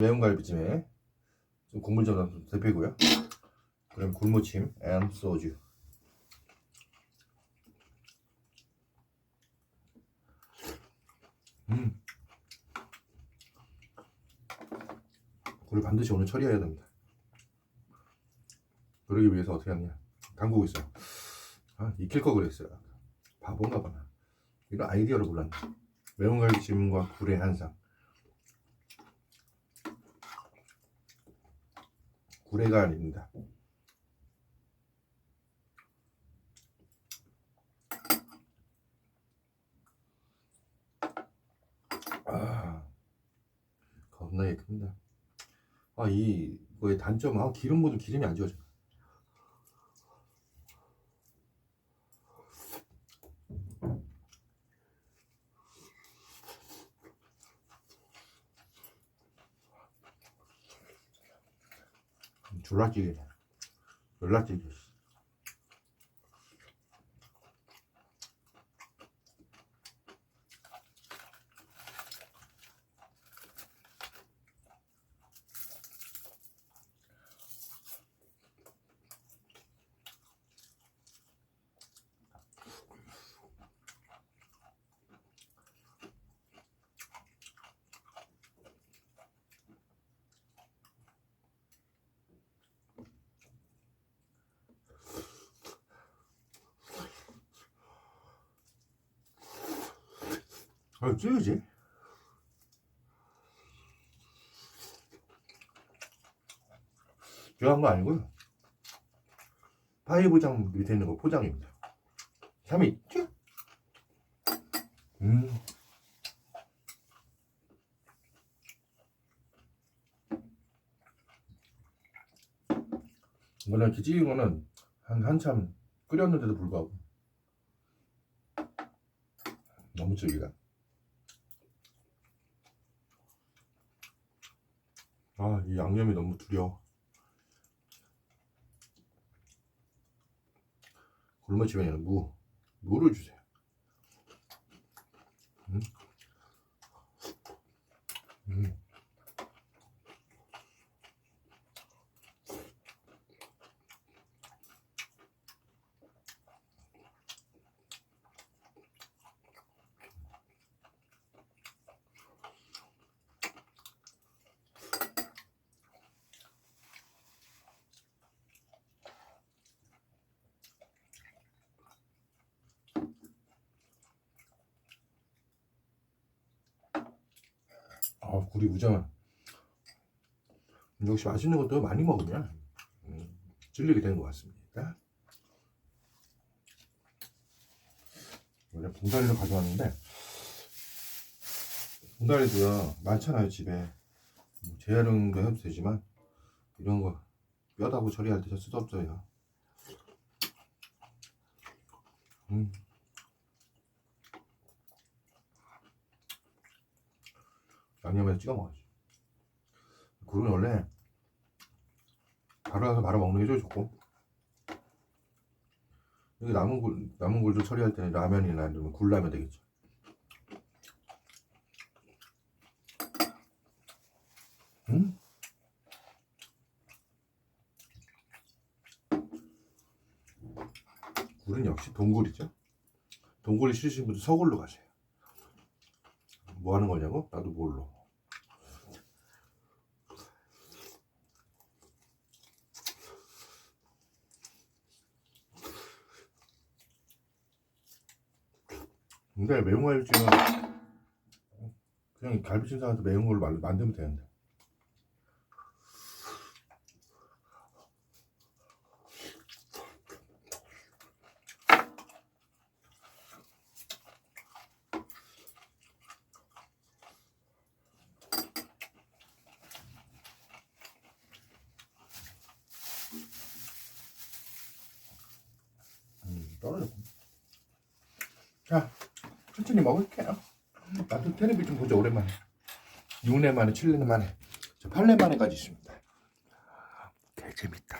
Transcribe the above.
매운 갈비찜에 좀 국물 좀 대표고요. 그럼 굴무침 앤 소주. 음. 굴을 반드시 오늘 처리해야 됩니다. 그러기 위해서 어떻게 하느냐? 담그고 있어요. 아, 익힐 거 그랬어요. 바본가 봐. 이런 아이디어를 몰랐네. 매운 갈비찜과 굴의 한상. 구레가 아닙니다. 아, 겁나게 큽니다. 아, 이, 거의 단점, 아, 기름 묻은 기름이 안 지워져. 졸라찌개네. 졸라찌개. 아, 찌우지? 제가 한 거 아니고요. 파이브장 밑에 있는 거 포장입니다. 있죠? 음. 이거는 이렇게 찌인 거는 한, 한참 끓였는데도 불구하고 너무 질기다. 아, 이 양념이 너무 두려워. 굶어치면에는 무, 무를 주세요. 음. 음. 아, 굴이 우정한. 역시 맛있는 것도 많이 먹으면 음, 질리게 되는 것 같습니다. 원래 봉다리를 가져왔는데 봉다리도요 많잖아요 집에 뭐 재활용도 해도 되지만 이런 거 뼈다고 처리할 때쓸수 없어요. 음. 양념에 찍어 먹어야지. 굴은 원래 바로 가서 바로 먹는 게 제일 좋고 여기 남은 굴 남은 굴도 처리할 때는 라면이나 아니면 굴라면 되겠죠. 음? 굴은 역시 동굴이죠. 동굴이 싫으신 분들 서굴로 가세요. 뭐 하는 거냐고? 나도 몰라. 근데 매운 갈비찜은 그냥 갈비찜 사서 매운 걸로 만- 만들면 되는데. 음, 떨어졌고. 천천히 먹을게요. 뭐 나도 테레비 좀 보자 오랜만에. 6년 만에, 7년 만에, 8년 만에까지 있습니다. 개 재밌다.